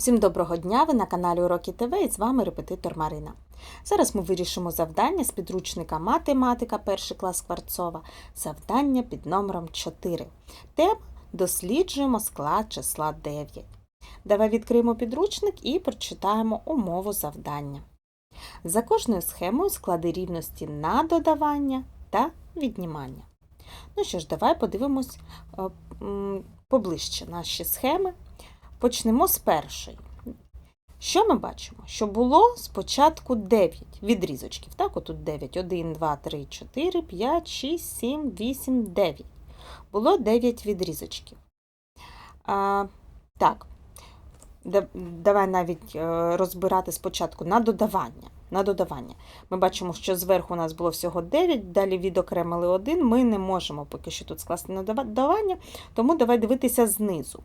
Всім доброго дня! Ви на каналі Уроки ТВ і з вами репетитор Марина. Зараз ми вирішимо завдання з підручника Математика, перший клас Кварцова, завдання під номером 4. Тема Досліджуємо склад числа 9. Давай відкриємо підручник і прочитаємо умову завдання. За кожною схемою склади рівності на додавання та віднімання. Ну що ж, давай подивимось е, поближче наші схеми. Почнемо з першої. Що ми бачимо? Що було спочатку 9 відрізочків. Так, отут 9. 1, 2, 3, 4, 5, 6, 7, 8, 9. Було 9 відрізочків. А, так, давай навіть е, розбирати спочатку на додавання. На додавання. Ми бачимо, що зверху у нас було всього 9, далі відокремили 1. Ми не можемо поки що тут скласти на додавання, тому давай дивитися знизу.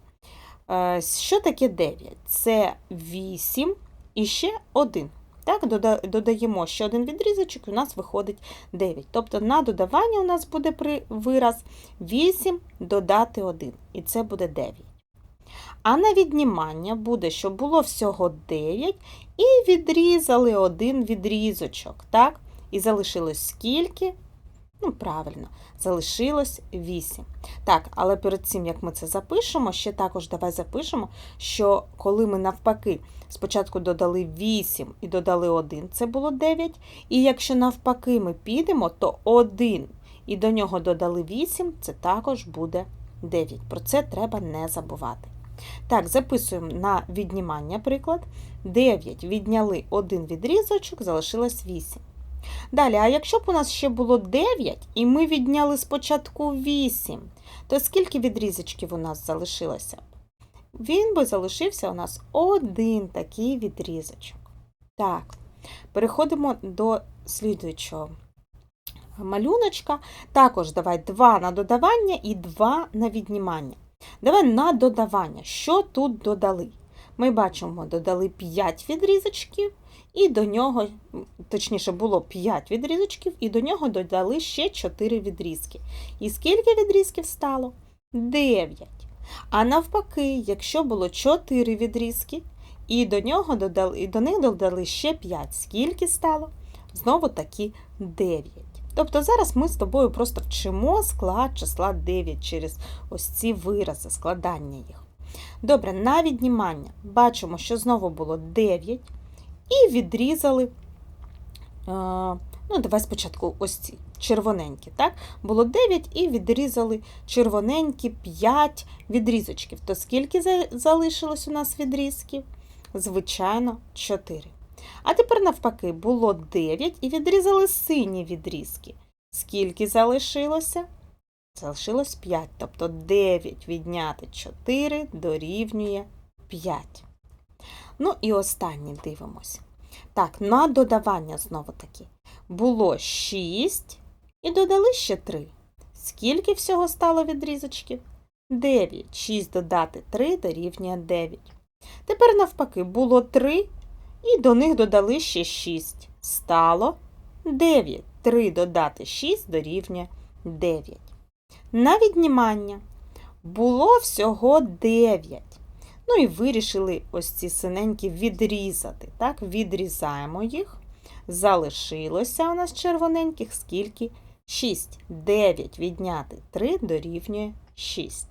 Е, Що таке 9? Це 8 і ще 1. Так, додаємо ще один відрізочок, і у нас виходить 9. Тобто на додавання у нас буде при вираз 8 додати 1, і це буде 9. А на віднімання буде, що було всього 9, і відрізали один відрізочок. Так? І залишилось скільки? Ну, правильно, залишилось 8. Так, але перед цим, як ми це запишемо, ще також давай запишемо, що коли ми навпаки спочатку додали 8 і додали 1, це було 9. І якщо навпаки ми підемо, то 1 і до нього додали 8, це також буде 9. Про це треба не забувати. Так, записуємо на віднімання приклад. 9 відняли один відрізочок, залишилось 8. Далі, а якщо б у нас ще було 9, і ми відняли спочатку 8, то скільки відрізочків у нас залишилося? б? Він би залишився у нас один такий відрізочок. Так, переходимо до слідуючого малюночка. Також давай 2 на додавання і 2 на віднімання. Давай на додавання. Що тут додали? Ми бачимо, додали 5 відрізочків, і до нього, точніше, було 5 відрізочків, і до нього додали ще 4 відрізки. І скільки відрізків стало? 9. А навпаки, якщо було 4 відрізки, і до, нього додали, і до них додали ще 5, скільки стало? Знову таки 9. Тобто зараз ми з тобою просто вчимо склад числа 9 через ось ці вирази, складання їх. Добре, на віднімання бачимо, що знову було 9, і відрізали. е, Ну, давай спочатку ось ці червоненькі. так? Було 9 і відрізали червоненькі 5 відрізочків. То скільки залишилось у нас відрізків? Звичайно, 4. А тепер навпаки, було 9 і відрізали сині відрізки. Скільки залишилося? Залишилось 5. Тобто 9 відняти 4 дорівнює 5. Ну і останнє дивимося. Так, на додавання знову таки. Було 6 і додали ще 3. Скільки всього стало відрізочків? 9. 6 додати 3 дорівнює 9. Тепер навпаки, було 3 і до них додали ще 6. Стало 9. 3 додати 6 дорівнює 9. На віднімання було всього 9. Ну і вирішили ось ці синенькі відрізати. Так, відрізаємо їх. Залишилося у нас червоненьких скільки? 6. 9 відняти 3 дорівнює 6.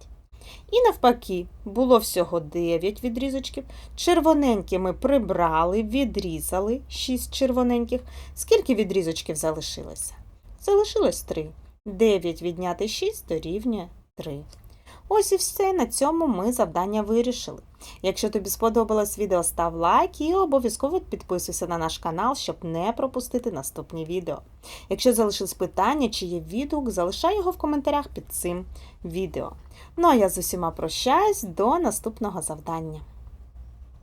І навпаки, було всього 9 відрізочків. Червоненькі ми прибрали, відрізали 6 червоненьких. Скільки відрізочків залишилося? Залишилось 3. 9 відняти 6 дорівнює 3. Ось і все. На цьому ми завдання вирішили. Якщо тобі сподобалось відео, став лайк і обов'язково підписуйся на наш канал, щоб не пропустити наступні відео. Якщо залишились питання чи є відгук, залишай його в коментарях під цим відео. Ну а я з усіма прощаюсь до наступного завдання.